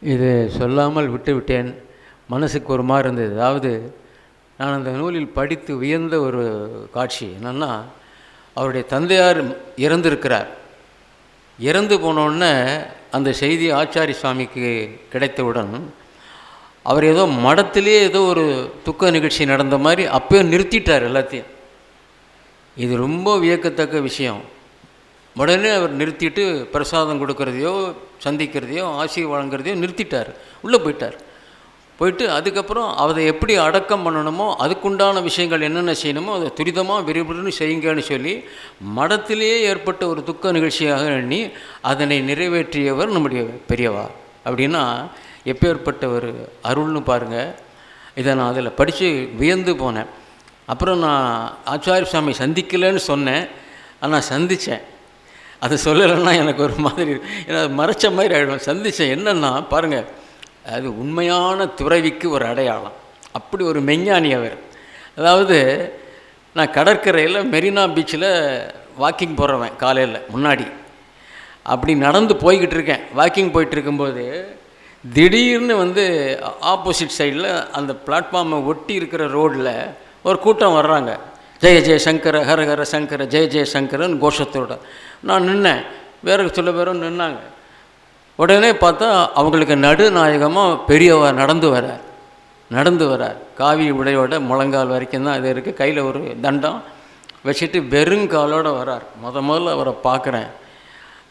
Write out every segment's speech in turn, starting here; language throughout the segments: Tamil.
இது சொல்லாமல் விட்டுவிட்டேன். மனசுக்கு ஒரு மாதிரி இருந்தது. அதாவது நான் அந்த நூலில் படித்து வியந்த ஒரு காட்சி என்னென்னா அவருடைய தந்தையார் இறந்திருக்கிறார். இறந்து போனோடனே அந்த செய்தி ஆச்சாரி சுவாமிக்கு கிடைத்தவுடன் அவர் ஏதோ மடத்திலே ஏதோ ஒரு துக்க நிகழ்ச்சி நடந்த மாதிரி அப்போயும் நிறுத்திட்டார் எல்லாத்தையும். இது ரொம்ப வியக்கத்தக்க விஷயம். உடனே அவர் நிறுத்திட்டு பிரசாதம் கொடுக்கறதையோ சந்திக்கிறதையோ ஆசி வழங்குறதையோ நிறுத்திட்டார். உள்ளே போயிட்டார். போயிட்டு அதுக்கப்புறம் அதை எப்படி அடக்கம் பண்ணணுமோ அதுக்குண்டான விஷயங்கள் என்னென்ன செய்யணுமோ அதை துரிதமாக விரைவுன்னு செய்யுங்கன்னு சொல்லி மடத்திலேயே ஏற்பட்ட ஒரு துக்க நிகழ்ச்சியாக எண்ணி அதனை நிறைவேற்றியவர் நம்முடைய பெரியவா. அப்படின்னா எப்பேற்பட்ட ஒரு அருள்னு பாருங்கள் இதை நான் அதில் படித்து வியந்து போனேன். அப்புறம் நான் ஆச்சாரிய சுவாமி சந்திக்கலைன்னு சொன்னேன். ஆனால் சந்தித்தேன். அது சொல்லலைன்னா எனக்கு ஒரு மாதிரி ஏன்னா மறைச்ச மாதிரி ஆகிடும் சந்தித்தேன் என்னென்னா பாருங்கள் அது உண்மையான துறவிக்கு ஒரு அடையாளம். அப்படி ஒரு மெஞ்ஞானி அவர். அதாவது நான் கடற்கரையில் மெரினா பீச்சில் வாக்கிங் போகிறவன் காலையில் முன்னாடி. அப்படி நடந்து போய்கிட்டு இருக்கேன். வாக்கிங் போயிட்டு இருக்கும்போது திடீர்னு வந்து ஆப்போசிட் சைடில் அந்த பிளாட்ஃபார்மை ஒட்டி இருக்கிற ரோட்டில் ஒரு கூட்டம் வர்றாங்க. ஜெய ஜெய சங்கர ஹர ஹர சங்கர ஜெய ஜெய சங்கரன் கோஷத்தோட. நான் நின்னேன். வேறு சில பேரும் நின்னாங்க. உடனே பார்த்தா அவங்களுக்கு நடுநாயகமாக பெரியவர் நடந்து வரார். நடந்து வரார். காவி உடையோட முழங்கால் வரைக்கும் தான் இது இருக்குது கையில் ஒரு தண்டம் வச்சுட்டு வெறுங்காலோடு வரார். முத முதல்ல அவரை பார்க்குறேன்.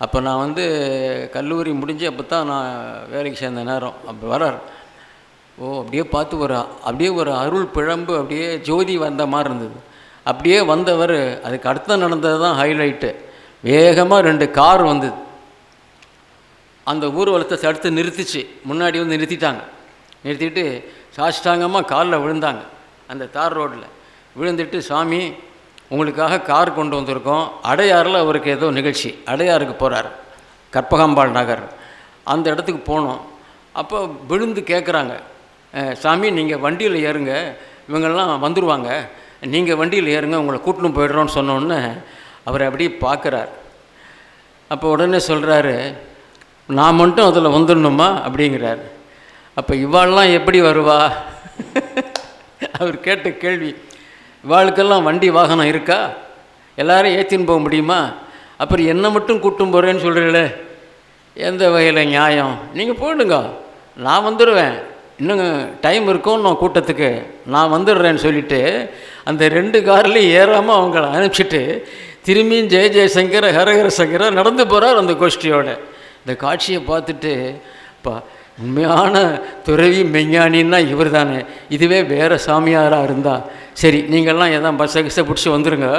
அப்போ நான் வந்து கல்லூரி முடிஞ்சு அப்போ தான் நான் வேலைக்கு சேர்ந்த நேரம். அப்போ வரார். ஓ அப்படியே பார்த்து ஒரு அப்படியே ஒரு அருள் பிழம்பு அப்படியே ஜோதி வந்த மாதிரி இருந்தது. அப்படியே வந்தவர் அதுக்கு அடுத்த நடந்தது தான் ஹைலைட்டு வேகமாக ரெண்டு கார் வந்தது. அந்த ஊர்வலத்தை தடுத்து நிறுத்திச்சு. முன்னாடி வந்து நிறுத்திட்டாங்க. நிறுத்திட்டு சாஷ்டாங்கமாக காலில் விழுந்தாங்க. அந்த தார் ரோட்டில் விழுந்துட்டு சாமி உங்களுக்காக கார் கொண்டு வந்திருக்கோம். அடையாறில் அவருக்கு ஏதோ நிகழ்ச்சி. அடையாருக்கு போகிறார் கற்பகாம்பாள் நகர். அந்த இடத்துக்கு போனோம். அப்போ விழுந்து கேட்குறாங்க சாமி நீங்கள் வண்டியில் ஏறுங்க. இவங்கெல்லாம் வந்துடுவாங்க நீங்கள் வண்டியில் ஏறுங்க உங்களை கூட்டின்னு போயிடுறோன்னு சொன்னோன்னே அவர் அப்படியே பார்க்குறார். அப்போ உடனே சொல்கிறாரு நான் மட்டும் அதில் வந்துடணுமா? அப்படிங்கிறார். அப்போ இவாள்லாம் எப்படி வருவா? அவர் கேட்ட கேள்வி இவாளுக்கெல்லாம் வண்டி வாகனம் இருக்கா? எல்லாரும் ஏற்றின்னு போக முடியுமா? அப்புறம் என்னை மட்டும் கூட்டும் போகிறேன்னு சொல்கிறீங்களே எந்த வகையில் நியாயம்? நீங்கள் போயிடுங்க நான் வந்துடுவேன் இன்னும் டைம் இருக்கும் நான் கூட்டத்துக்கு நான் வந்துடுறேன்னு சொல்லிவிட்டு அந்த ரெண்டு கார்லேயும் ஏறாமல் அவங்கள அனுப்பிச்சிட்டு திரும்பியும் ஜெய ஜெயசங்கர ஹரஹர சங்கர நடந்து போகிறார் அந்த கோஷ்டியோட. இந்த காட்சியை பார்த்துட்டு பா உண்மையான துறவி மெஞ்ஞானின்னா இவர் தானே இதுவே வேறு சாமியாராக இருந்தால் சரி நீங்கள்லாம் எதாவது பஸ்ஸை கிஸ்ஸை பிடிச்சி வந்துடுங்க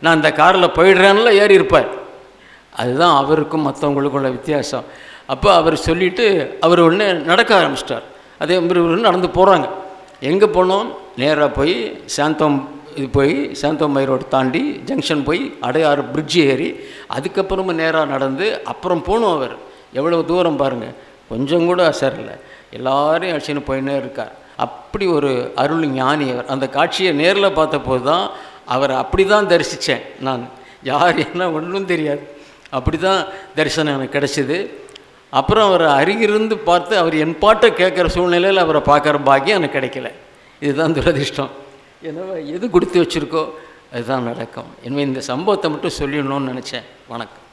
நான் இந்த காரில் போயிடுறேன்ல ஏறி இருப்பார் அதுதான் அவருக்கும் மற்றவங்களுக்குள்ள வித்தியாசம். அப்போ அவர் சொல்லிவிட்டு அவர் ஒன்று நடக்க ஆரம்பிச்சிட்டார். அதே மாதிரி நடந்து போகிறாங்க எங்கே போனோம்? நேராக போய் சாந்தோம் இது போய் சாந்தோம் ரோடு தாண்டி ஜங்ஷன் போய் அடையாறு பிரிட்ஜ் ஏறி அதுக்கப்புறமா நேராக நடந்து அப்புறம் போகணும் அவர். எவ்வளோ தூரம் பாருங்கள் கொஞ்சம் கூட அசரல. எல்லாரையும் அடிச்சுன்னு போயின்னே இருக்கார். அப்படி ஒரு அருள் ஞானி அவர். அந்த காட்சியை நேரில் பார்த்தபோது தான் அவரை அப்படி தான் தரிசித்தேன் நான். யார் என்ன ஒன்றும் தெரியாது. அப்படி தான் தரிசனம் எனக்கு கிடச்சிது. அப்புறம் அவரை அருகிருந்து பார்த்து அவர் என் பாட்டை கேட்குற சூழ்நிலையில் அவரை பார்க்குற பாக்கியம் எனக்கு கிடைக்கல. இதுதான் துரதிர்ஷ்டம். என்னவோ எது கொடுத்து வச்சுருக்கோ அதுதான் நடக்கும். எனவே இந்த சம்பவத்தை மட்டும் சொல்லிடணும்னு நினச்சேன். வணக்கம்.